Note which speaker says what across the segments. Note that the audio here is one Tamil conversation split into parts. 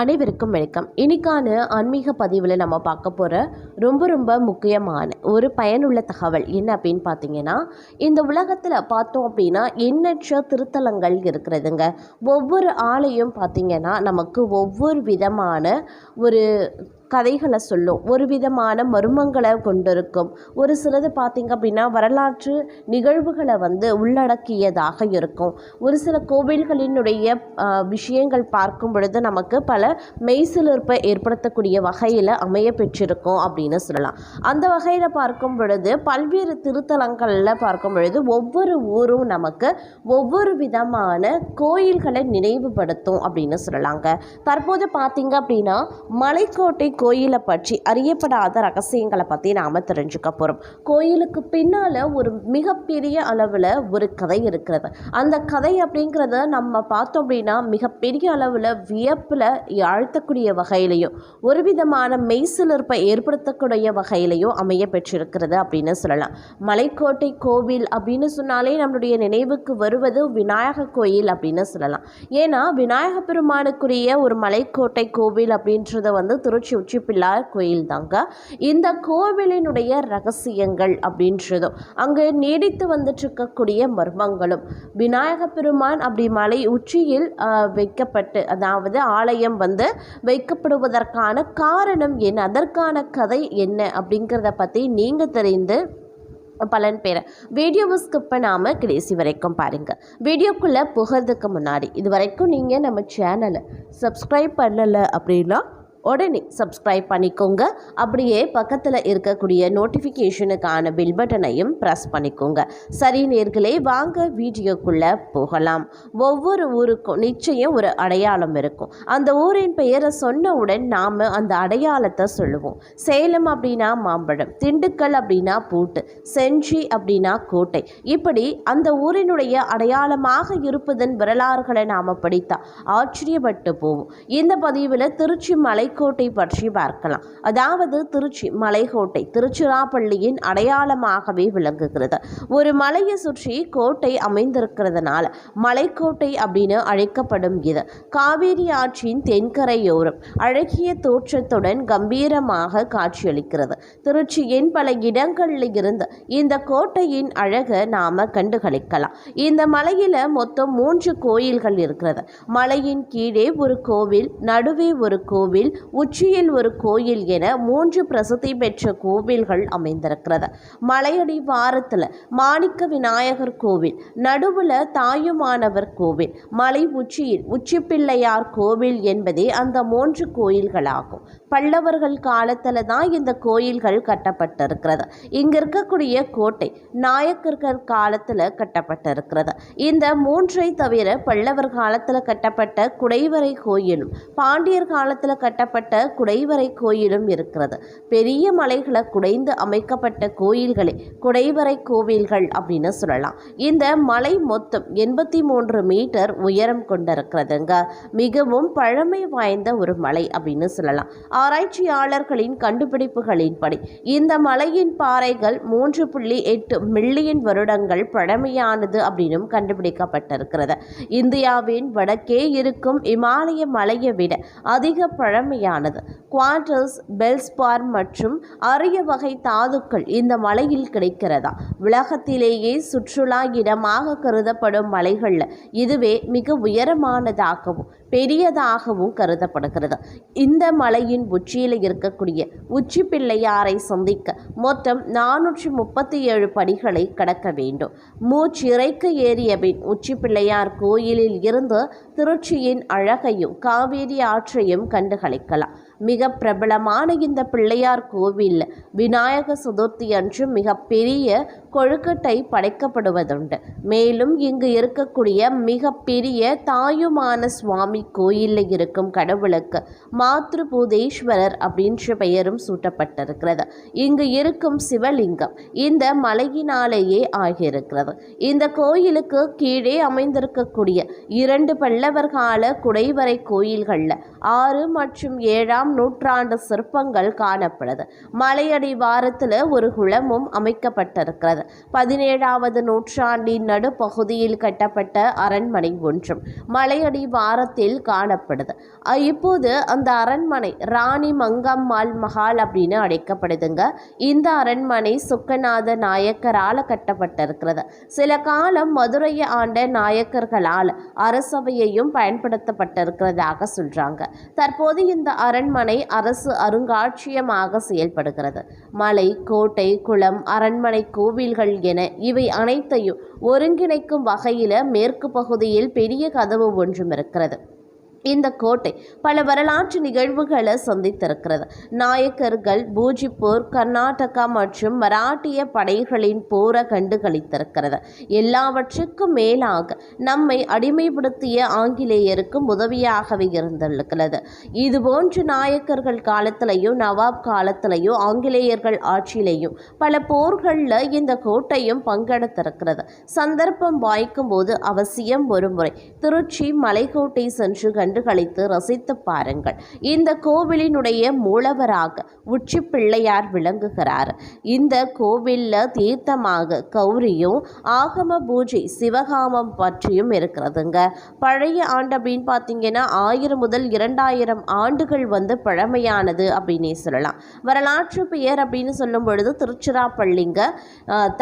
Speaker 1: அனைவருக்கும் வணக்கம். இன்னைக்கான ஆன்மீக பதிவில் நம்ம பார்க்க போகிற ரொம்ப ரொம்ப முக்கியமான ஒரு பயனுள்ள தகவல் என்ன அப்படின்னு பார்த்தீங்கன்னா இந்த உலகத்தில் பார்த்தோம் அப்படின்னா எண்ணற்ற திருத்தலங்கள் இருக்கிறதுங்க. ஒவ்வொரு ஆலையும் பார்த்திங்கன்னா நமக்கு ஒவ்வொரு விதமான ஒரு கதைகளை சொல்லும். ஒரு விதமான மர்மங்களை கொண்டிருக்கும். ஒரு சிலது பார்த்திங்க அப்படின்னா வரலாற்று நிகழ்வுகளை வந்து உள்ளடக்கியதாக இருக்கும். ஒரு சில கோவில்களினுடைய விஷயங்கள் பார்க்கும் பொழுது நமக்கு பல மெய்சிலிருப்பை ஏற்படுத்தக்கூடிய வகையில் அமைய பெற்றிருக்கும் அப்படின்னு சொல்லலாம். அந்த வகையில் பார்க்கும் பொழுது பல்வேறு திருத்தலங்களில் பார்க்கும் பொழுது ஒவ்வொரு ஊரும் நமக்கு ஒவ்வொரு விதமான கோயில்களை நினைவுபடுத்தும் அப்படின்னு சொல்லலாங்க. தற்போது பார்த்திங்க அப்படின்னா மலைக்கோட்டை கோயிலை பற்றி அறியப்படாத ரகசியங்களை பற்றி நாம் தெரிஞ்சுக்க போகிறோம் கோயிலுக்கு பின்னால் ஒரு மிகப்பெரிய அளவில் ஒரு கதை இருக்கிறது. அந்த கதை அப்படிங்கிறத நம்ம பார்த்தோம் அப்படின்னா மிகப்பெரிய அளவில் வியப்பில் ஆழ்த்தக்கூடிய வகையிலையும் ஒரு விதமான மெய்சிலிருப்பை ஏற்படுத்தக்கூடிய வகையிலையும் அமைய பெற்றிருக்கிறது அப்படின்னு சொல்லலாம். மலைக்கோட்டை கோவில் அப்படின்னு சொன்னாலே நம்மளுடைய நினைவுக்கு வருவது விநாயகர் கோயில் அப்படின்னு சொல்லலாம். ஏன்னா விநாயக பெருமானுக்குரிய ஒரு மலைக்கோட்டை கோவில் அப்படின்றத வந்து திருச்சி உச்சி பிள்ளார் கோயில் தாங்க இந்த கோவிலினுடைய ரகசியங்கள் அப்படின்றதும் அங்கே நீடித்து வந்துட்டு இருக்கக்கூடிய மர்மங்களும் விநாயக பெருமான் அப்படி மலை உச்சியில் வைக்கப்பட்டு அதாவது ஆலயம் வந்து வைக்கப்படுவதற்கான காரணம் என்ன அதற்கான கதை என்ன அப்படிங்கிறத பற்றி நீங்கள் தெரிந்து பலன் பெற வீடியோவை ஸ்கிப் பண்ணாமல் கடைசி வரைக்கும் பாருங்கள் வீடியோக்குள்ளே புகிறதுக்கு முன்னாடி இது வரைக்கும் நீங்கள் நம்ம சேனலை சப்ஸ்கிரைப் பண்ணலை அப்படின்னா உடனே சப்ஸ்கிரைப் பண்ணிக்கோங்க. அப்படியே பக்கத்தில் இருக்கக்கூடிய நோட்டிஃபிகேஷனுக்கான பில் பட்டனையும் ப்ரெஸ் பண்ணிக்கோங்க. சரி நேர்களே வாங்க வீடியோக்குள்ளே போகலாம். ஒவ்வொரு ஊருக்கும் நிச்சயம் ஒரு அடையாளம் இருக்கும். அந்த ஊரின் பெயரை சொன்னவுடன் நாம் அந்த அடையாளத்தை சொல்லுவோம். சேலம் அப்படின்னா மாம்பழம் திண்டுக்கல் அப்படின்னா பூட்டு செஞ்சி அப்படின்னா கோட்டை. இப்படி அந்த ஊரினுடைய அடையாளமாக இருப்பதன் வரலாறுகளை நாம் படித்தா ஆச்சரியப்பட்டு போவோம். இந்த பதிவில் திருச்சி மலைக்கோட்டை பற்றி பார்க்கலாம். அதாவது திருச்சி மலைக்கோட்டை திருச்சிராப்பள்ளியின் அடையாளமாகவே விளங்குகிறது. ஒரு மலையை சுற்றி கோட்டை அமைந்திருக்கிறதுனால மலைக்கோட்டை அப்படின்னு அழைக்கப்படும் இது. காவேரி ஆற்றின் தென்கரையோரம் அழகிய தோற்றத்துடன் கம்பீரமாக காட்சியளிக்கிறது. திருச்சியின் பல இடங்களில் இருந்து இந்த கோட்டையின் அழகை நாம கண்டுகளிக்கலாம். இந்த மலையில மொத்தம் மூன்று கோயில்கள் இருக்கிறது. மலையின் கீழே ஒரு கோவில் நடுவே ஒரு கோவில் உச்சியில் ஒரு கோயில் என மூன்று பிரசித்தி பெற்ற கோவில்கள் அமைந்திருக்கிறது. மலையடி வாரத்தில் மாணிக்க விநாயகர் கோவில் நடுவில் தாயுமானவர் கோவில் மலை உச்சியில் உச்சிப்பிள்ளையார் கோவில் என்பதே அந்த மூன்று கோயில்களாகும். பல்லவர்கள் காலத்தில் தான் இந்த கோயில்கள் கட்டப்பட்டிருக்கிறது. இங்கே இருக்கக்கூடிய கோட்டை நாயக்கர்கள் காலத்தில் கட்டப்பட்டிருக்கிறது. இந்த மூன்றை தவிர பல்லவர் காலத்தில் கட்டப்பட்ட குடைவரை கோயிலும் பாண்டியர் காலத்தில் கட்ட கட்டப்பட்ட குடைவரை கோயிலும் இருக்கிறது. பெரிய மலைகளை குடைந்து அமைக்கப்பட்ட கோயில்களே குடைவரை கோவில்கள் அப்படின்னு சொல்லலாம். இந்த மலை மொத்தம் எண்பத்தி மூன்று மீட்டர் உயரம் கொண்டிருக்கிறதுங்க. மிகவும் பழமை வாய்ந்த ஒரு மலை அப்படின்னு சொல்லலாம். ஆராய்ச்சியாளர்களின் கண்டுபிடிப்புகளின்படி இந்த மலையின் பாறைகள் மூன்று புள்ளி எட்டு மில்லியன் வருடங்கள் பழமையானது அப்படின்னும் கண்டுபிடிக்கப்பட்டிருக்கிறது. இந்தியாவின் வடக்கே இருக்கும் இமாலய மலையை விட அதிக பழமையானது குவார்டர்ஸ் பெல்ஸ்பார் மற்றும் அரிய வகை தாதுக்கள் இந்த மலையில் கிடைக்கிறதா? உலகத்திலேயே சுற்றுலா இடமாக கருதப்படும் மலைகளில் இதுவே மிக உயரமானதாகவும் பெரியதாகவும் கருதப்படுகிறது. இந்த மலையின் உச்சியில் இருக்கக்கூடிய உச்சி பிள்ளையாரை சந்திக்க மொத்தம் நானூற்றி முப்பத்தி ஏழு படிகளை கடக்க வேண்டும். மூச்சிறைக்கு ஏறிய பின் உச்சி பிள்ளையார் கோயிலில் இருந்து திருச்சியின் அழகையும் காவேரி ஆற்றையும் கண்டுகளிக்கலாம். மிக பிரபலமான இந்த பிள்ளையார் கோவில் விநாயக சதுர்த்தி அன்று மிக பெரிய கொழுக்கட்டை படைக்கப்படுவதுண்டு. மேலும் இங்கு இருக்கக்கூடிய மிக பெரிய தாயுமான சுவாமி கோயிலில் இருக்கும் கடவுளுக்கு மாத்ருபூதேஸ்வரர் அப்படின்ற பெயரும் சூட்டப்பட்டிருக்கிறது. இங்கு இருக்கும் சிவலிங்கம் இந்த மலையினாலேயே ஆகியிருக்கிறது. இந்த கோயிலுக்கு கீழே அமைந்திருக்கக்கூடிய இரண்டு பல்லவர் கால குடைவரை கோயில்களில் ஆறு மற்றும் ஏழாம் நூற்றாண்டு சிற்பங்கள் காணப்படுது. மலையடி வாரத்தில் ஒரு குளமும் அமைக்கப்பட்டிருக்கிறது. பதினேழாவது நூற்றாண்டின் நடுப்பகுதியில் கட்டப்பட்ட அரண்மனை ஒன்றும் மலையடி வாரத்தில் காணப்படுது. இப்போது அந்த அரண்மனை ராணி மங்கம்மாள் மஹால் அப்படின்னு அழைக்கப்படுதுங்க. இந்த அரண்மனை சுக்கநாத நாயக்கரால் கட்டப்பட்டிருக்கிறது. சில காலம் மதுரையை ஆண்ட நாயக்கர்களால் அரசவையையும் பயன்படுத்தப்பட்டிருக்கிறதாக சொல்றாங்க. தற்போது இந்த அரண்மனை அரசு அருங்காட்சியமாக செயல்படுகிறது. மலை கோட்டை குளம் அரண்மனை கோவில்கள் என இவை அனைத்தையும் ஒருங்கிணைக்கும் வகையில் மேற்கு பகுதியில் பெரிய கதவு ஒன்றும் இருக்கிறது. இந்த கோட்டை பல வரலாற்று நிகழ்வுகளை சந்தித்திருக்கிறது. நாயக்கர்கள் பூஜிப்பூர் கர்நாடகா மற்றும் மராட்டிய படைகளின் போரை கண்டுகளித்திருக்கிறது. எல்லாவற்றுக்கும் மேலாக நம்மை அடிமைப்படுத்திய ஆங்கிலேயருக்கு உதவியாகவே இருந்திருக்கிறது. இதுபோன்று நாயக்கர்கள் காலத்திலையும் நவாப் காலத்திலையும் ஆங்கிலேயர்கள் ஆட்சியிலையும் பல போர்களில் இந்த கோட்டையும் பங்கெடுத்திருக்கிறது. சந்தர்ப்பம் வாய்க்கும் போது அவசியம் ஒருமுறை திருச்சி மலைக்கோட்டை சென்று கண்டுகளித்து ரசித்து பாருங்கள். இந்த கோவிலினுடைய மூலவராக உச்சி பிள்ளையார் விளங்குகிறார். இந்த கோவிலில் தீர்த்தமாக கௌரியும் ஆகம பூஜை சிவகாமம் பற்றியும் இருக்கிறதுங்க. பழைய ஆண்டு அப்படின்னு பார்த்தீங்கன்னா ஆயிரம் முதல் இரண்டாயிரம் ஆண்டுகள் வந்து பழமையானது அப்படின்னே சொல்லலாம். வரலாற்று பெயர் அப்படின்னு சொல்லும் பொழுது திருச்சிராப்பள்ளிங்க.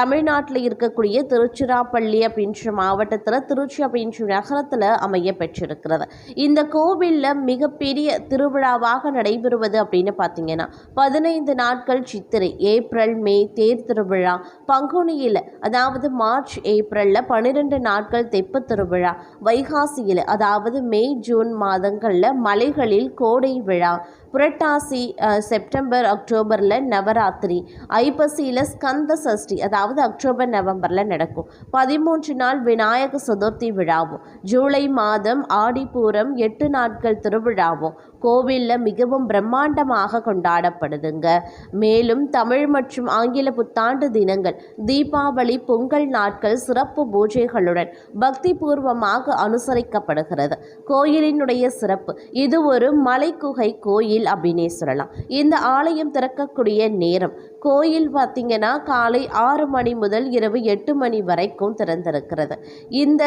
Speaker 1: தமிழ்நாட்டில் இருக்கக்கூடிய திருச்சிராப்பள்ளி அப்படின்ற மாவட்டத்தில் திருச்சி அப்படின்ற நகரத்தில் அமைய பெற்றிருக்கிறது. இந்த இந்த கோவிலில் மிகப்பெரிய திருவிழாவாக நடைபெறுவது அப்படின்னு பார்த்தீங்கன்னா பதினைந்து நாட்கள் சித்திரை ஏப்ரல் மே தேர் திருவிழா பங்குனியில் அதாவது மார்ச் ஏப்ரலில் பன்னிரெண்டு நாட்கள் தெப்ப திருவிழா வைகாசியில் அதாவது மே ஜூன் மாதங்களில் மலைகளில் கோடை விழா புரட்டாசி செப்டம்பர் அக்டோபரில் நவராத்திரி. ஐப்பசியில் ஸ்கந்த சஷ்டி அதாவது அக்டோபர் நவம்பரில் நடக்கும். பதிமூன்று நாள் விநாயக சதுர்த்தி விழாவும். ஜூலை மாதம் ஆடிப்பூரம் எட்டு நாட்கள் திருவிழாவும். கோவிலில் மிகவும் பிரம்மாண்டமாக கொண்டாடப்படுதுங்க. மேலும் தமிழ் மற்றும் ஆங்கில புத்தாண்டு தினங்கள் தீபாவளி பொங்கல் நாட்கள் சிறப்பு பூஜைகளுடன் பக்தி பூர்வமாக அனுசரிக்கப்படுகிறது. கோயிலினுடைய சிறப்பு இது ஒரு மலைக்குகை கோயில் அப்படின்னே சொல்லலாம். இந்த ஆலயம் திறக்கக்கூடிய நேரம் கோயில் பார்த்தீங்கன்னா காலை ஆறு மணி முதல் இரவு எட்டு மணி வரைக்கும் திறந்திருக்கிறது. இந்த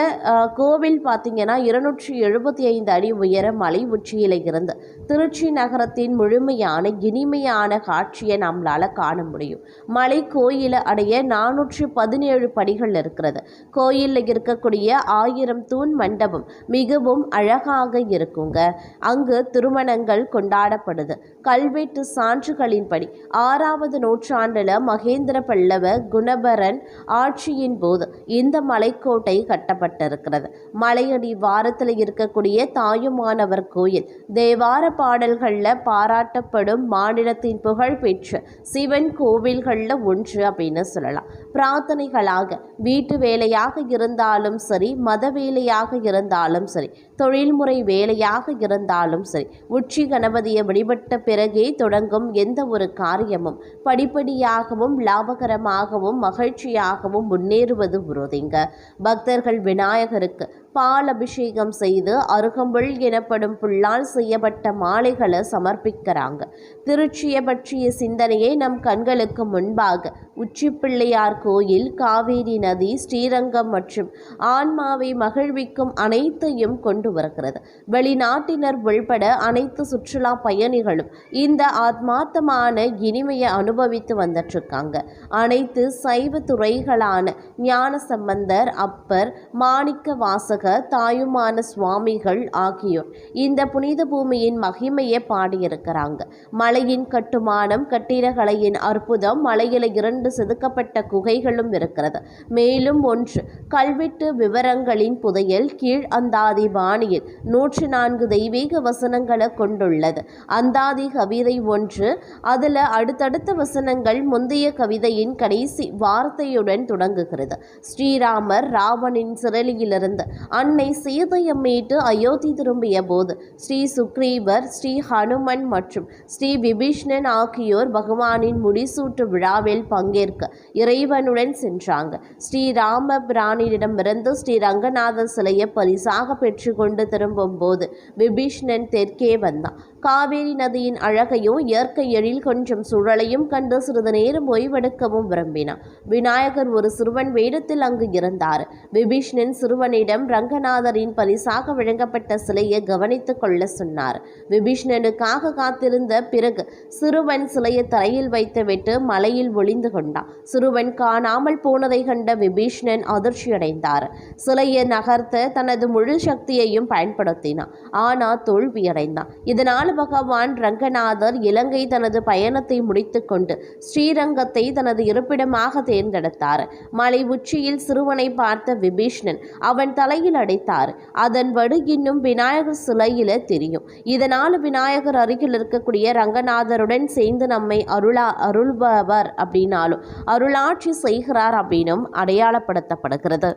Speaker 1: கோவில் பார்த்தீங்கன்னா இருநூற்றி எழுபத்தி ஐந்து அடி உயர மலை உச்சியில் இருந்து திருச்சி நகரத்தின் முழுமையான இனிமையான காட்சியை நம்மளால் காண முடியும். மலை கோயிலை அடைய நானூற்றி பதினேழு படிகள் இருக்கிறது. கோயிலில் இருக்கக்கூடிய ஆயிரம் தூண் மண்டபம் மிகவும் அழகாக இருக்குங்க. அங்கு திருமணங்கள் கொண்டாடப்படுது. கல்வெட்டு சான்றுகளின்படி ஆறாவது நூற்றாண்டில் மகேந்திர பல்லவ குணபரன் ஆட்சியின் போது இந்த மலைக்கோட்டை கட்டப்பட்டிருக்கிறது. மலையடி வாரத்தில் இருக்கக்கூடிய தாயுமானவர் கோயில் தேவார வார பாடல்களில் பாராட்டப்படும் மாநிலத்தின் புகழ்பெற்ற சிவன் கோவில்களில் ஒன்று அப்படின்னு சொல்லலாம். பிரார்த்தனைகளாக வீட்டு வேலையாக இருந்தாலும் சரி மத வேலையாக இருந்தாலும் சரி தொழில்முறை வேலையாக இருந்தாலும் சரி உச்சி கணபதியை வழிபட்ட பிறகே தொடங்கும் எந்த ஒரு காரியமும் படிப்படியாகவும் லாபகரமாகவும் மகிழ்ச்சியாகவும் முன்னேறுவது உறுதிங்க. பக்தர்கள் விநாயகருக்கு பால் அபிஷேகம் செய்து அருகம்புல் எனப்படும் புல்லால் செய்யப்பட்ட மாலைகளை சமர்ப்பிக்கிறாங்க. திருச்சியை பற்றிய சிந்தனையை நம் கண்களுக்கு முன்பாக உச்சிப்பிள்ளையார் கோயில் காவேரி நதி ஸ்ரீரங்கம் மற்றும் ஆன்மாவை மகிழ்விக்கும் அனைத்தையும் கொண்டு வருகிறது. வெளிநாட்டினர் உள்பட அனைத்து சுற்றுலா பயணிகளும் இந்த ஆத்மார்த்தமான இனிமையை அனுபவித்து வந்துட்டுருக்காங்க. அனைத்து சைவ துறைகளான ஞான சம்பந்தர் அப்பர் மாணிக்க வாசகர் தாயுமான சுவாமிகள் ஆகியோர் இந்த புனித பூமியின் மகிமையை பாடியிருக்கிறாங்க. மலையின் கட்டுமானம் கட்டிடக்கலையின் அற்புதம் மலையில இரண்டு செதுக்கப்பட்ட குகைகளும் இருக்கிறது. மேலும் ஒன்று கல்வெட்டு விவரங்களின் புதையல் கீழ் அந்தாதி பாணியில் நூற்றி நான்கு தெய்வீக வசனங்களை கொண்டுள்ளது. அந்தாதி கவிதை ஒன்று அதில் அடுத்தடுத்த வசனங்கள் முந்தைய கவிதையின் கடைசி வார்த்தையுடன் தொடங்குகிறது. ஸ்ரீராமர் ராவணின் சிறலியிலிருந்து அன்னை சீதையை மீட்டு அயோத்தி திரும்பிய போது ஸ்ரீ சுக்ரீவர் ஸ்ரீ ஹனுமன் மற்றும் ஸ்ரீ விபீஷ்ணன் ஆகியோர் பகவானின் முடிசூட்டு விழாவில் பங்கேற்க இறைவனுடன் சென்றாங்க. ஸ்ரீராம பிராணியிடமிருந்து ஸ்ரீ ரங்கநாதர் சிலையை பரிசாக பெற்றுக்கொண்டு திரும்பும் போது விபீஷ்ணன் தெற்கே வந்தான். காவேரி நதியின் அழகையும் இயற்கை எழில் கொஞ்சம் சுழலையும் கண்டு சிறிது நேரம் ஓய்வெடுக்கவும் விரும்பினான். விநாயகர் ஒரு சிறுவன் வேடத்தில் அங்கு இருந்தார். விபீஷ்ணன் சிறுவனிடம் ரங்கநாதரின் பரிசாக வழங்கப்பட்ட சிலையை கவனித்துக் கொள்ள சொன்னார். விபீஷ்ணனுக்காக காத்திருந்த பிறகு சிறுவன் சிலையை தரையில் வைத்துவிட்டு மலையில் ஒளிந்து கொண்டான். சிறுவன் காணாமல் போனதை கண்ட விபீஷ்ணன் அதிர்ச்சியடைந்தார். சிலையை நகர்த்த தனது முழு சக்தியையும் பயன்படுத்தினான். ஆனால் தோல்வியடைந்தான். இதனால் பகவான் ரங்கநாதர் இலங்கை தனது பயணத்தை முடித்துக்கொண்டு ஸ்ரீரங்கத்தை தனது இருப்பிடமாக தேர்ந்தெடுத்தார். மலை உச்சியில் சிறுவனை பார்த்த விபீஷ்ணன் அவன் தலையில் அடைத்தார். அதன் வடு இன்னும் விநாயகர் சிலையில தெரியும். இதனால் விநாயகர் அருகில் இருக்கக்கூடிய ரங்கநாதருடன் சேர்ந்து நம்மை அருளா அருள்பவர் அப்படின்னாலும் அருளாட்சி செய்கிறார் அப்படின்னும் அடையாளப்படுத்தப்படுகிறது.